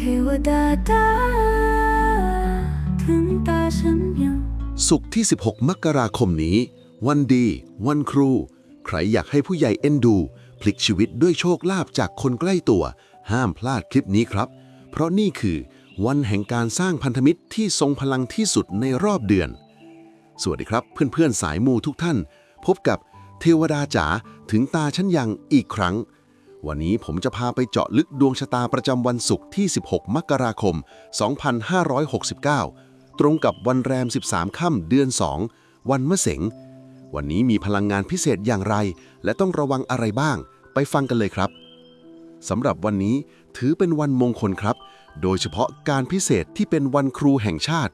เทวดาจ้าถึงตาฉันยังศุกร์ที่ 16 มกราคมนี้ วันดี วันครู ใครอยากให้ผู้ใหญ่เอ็นดู พลิกชีวิตด้วยโชคลาภจากคนใกล้ตัว ห้ามพลาดคลิปนี้ครับ เพราะนี่คือวันแห่งการสร้างพันธมิตรที่ทรงพลังที่สุดในรอบเดือน สวัสดีครับ เพื่อนๆสายมูทุกท่าน พบกับเทวดาจ๋าถึงตาชั้นยังอีกครั้ง วันนี้ผมจะพาไปเจาะลึกดวงชะตาประจำวันศุกร์ที่ 16 มกราคม 2569 ตรงกับวันแรม 13 ค่ำเดือน 2 วันมะเสงวันนี้มีพลังงานพิเศษอย่างไร และต้องระวังอะไรบ้าง ไปฟังกันเลยครับสำหรับวันนี้ถือเป็นวันมงคลครับ โดยเฉพาะการพิเศษที่เป็นวันครูแห่งชาติ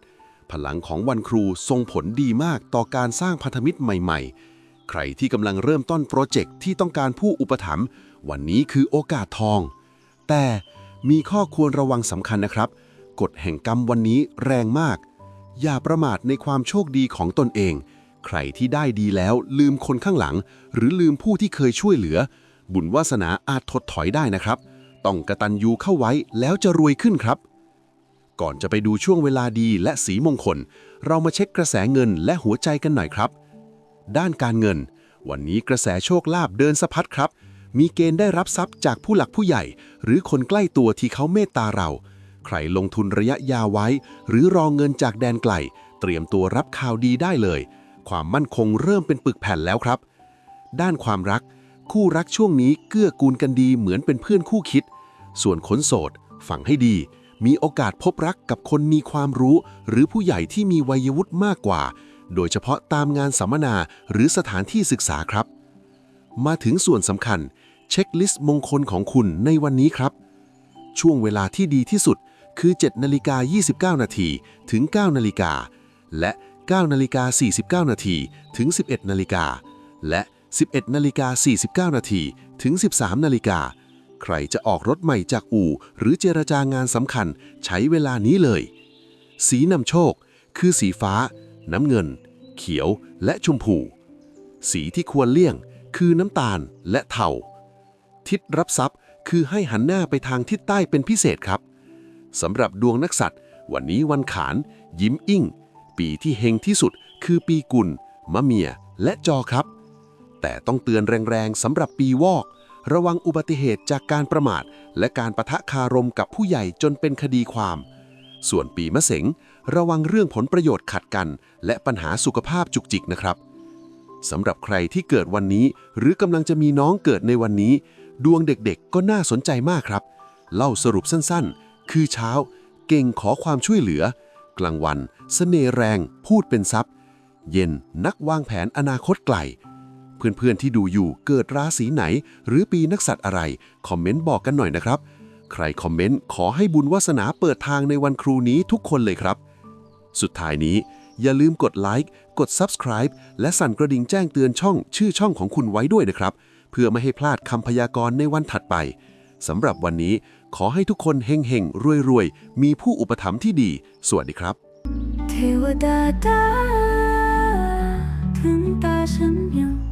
พลังของวันครูส่งผลดีมากต่อการสร้างพันธมิตรใหม่ ๆ ใครที่กำลังเริ่มต้นโปรเจกต์ที่ต้องการผู้อุปถัมภ์ วันนี้คือโอกาสทอง แต่มีข้อควรระวังสำคัญนะครับ กฎแห่งกรรมวันนี้แรงมาก อย่าประมาทในความโชคดีของตนเอง ใครที่ได้ดีแล้วลืมคนข้างหลัง หรือลืมผู้ที่เคยช่วยเหลือ บุญวาสนาอาจถดถอยได้นะครับ ต้องกระตันยูเข้าไว้แล้วจะรวยขึ้นครับ ก่อนจะไปดูช่วงเวลาดีและสีมงคล เรามาเช็คกระแสเงินและหัวใจกันหน่อยครับ ด้านการเงิน วันนี้กระแสโชคลาภเดินสะพัดครับ มีเกณฑ์ได้รับทรัพย์จากผู้หลักผู้ใหญ่ หรือคนใกล้ตัวที่เขาเมตตาเรา ใครลงทุนระยะยาวไว้ หรือรองเงินจากแดนไกล เตรียมตัวรับข่าวดีได้เลย ความมั่นคงเริ่มเป็นปึกแผ่นแล้วครับ ด้านความรัก คู่รักช่วงนี้เกื้อกูลกันดีเหมือนเป็นเพื่อนคู่คิด ส่วนคนโสดฟังให้ดี มีโอกาสพบรักกับคนมีความรู้ หรือผู้ใหญ่ที่มีวัยวุฒิมากกว่า โดยเฉพาะตามงานสัมมนาหรือสถานที่ศึกษาครับ มาถึงส่วนสำคัญ เช็คลิสต์มงคลของคุณในวันนี้ครับ ช่วงเวลาที่ดีที่สุดคือ 7นาฬิกา29 นาทีถึง 9 นาฬิกา และ 9นาฬิกา49 นาทีถึง 11 นาฬิกา และ 11นาฬิกา49 นาทีถึง 13 นาฬิกา ใครจะออกรถใหม่จากอู่ หรือเจรจางานสำคัญใช้เวลานี้เลย สีนำโชค คือสีฟ้า น้ำเงิน เขียวและชมพู สีที่ควรเลี่ยง คือน้ำตาลและเทา ทิศรับทรัพย์ คือให้หันหน้าไปทางทิศใต้เป็นพิเศษครับสำหรับดวงนักสัตว์ วันนี้วันขาน ยิ้มอิ่ง ปีที่เฮงที่สุด คือปีกุลมะเมีย และจอครับ แต่ต้องเตือนแรงๆสำหรับปีวอก ระวังอุบัติเหตุจากการประมาท และการประทะคารมกับผู้ใหญ่จนเป็นคดีความ ส่วนปีมะเสงระวังเรื่องผลประโยชน์ขัดกัน และปัญหาสุขภาพจุกจิกนะครับสำหรับใครที่เกิดวันนี้ หรือกำลังจะมีน้องเกิดในวันนี้ ดวงเด็กๆ ก็น่าสนใจมากครับ เล่าสรุปสั้นๆ คือเช้า เก่งขอความช่วยเหลือ กลางวันเสน่ห์แรง พูดเป็นทรัพย์ เย็นนักวางแผนอนาคตไกล เพื่อนๆที่ดูอยู่เกิดราศีไหน หรือปีนักสัตว์อะไร คอมเมนต์บอกกันหน่อยนะครับ ใครคอมเมนต์ขอให้บุญวาสนาเปิดทางในวันครูนี้ทุกคนเลยครับ สุดท้ายนี้อย่าลืมกดไลค์ กด Subscribe และสั่นกระดิ่งแจ้งเตือนช่อง ชื่อช่องของคุณไว้ด้วยนะครับ เพื่อไม่ให้พลาดคำพยากรณ์ในวันถัดไปสำหรับวันนี้ขอให้ทุกคนเฮงเฮงรวยรวยๆ มีผู้อุปถัมภ์ที่ดี สวัสดีครับ เทวดาตาถึงตาฉันยัง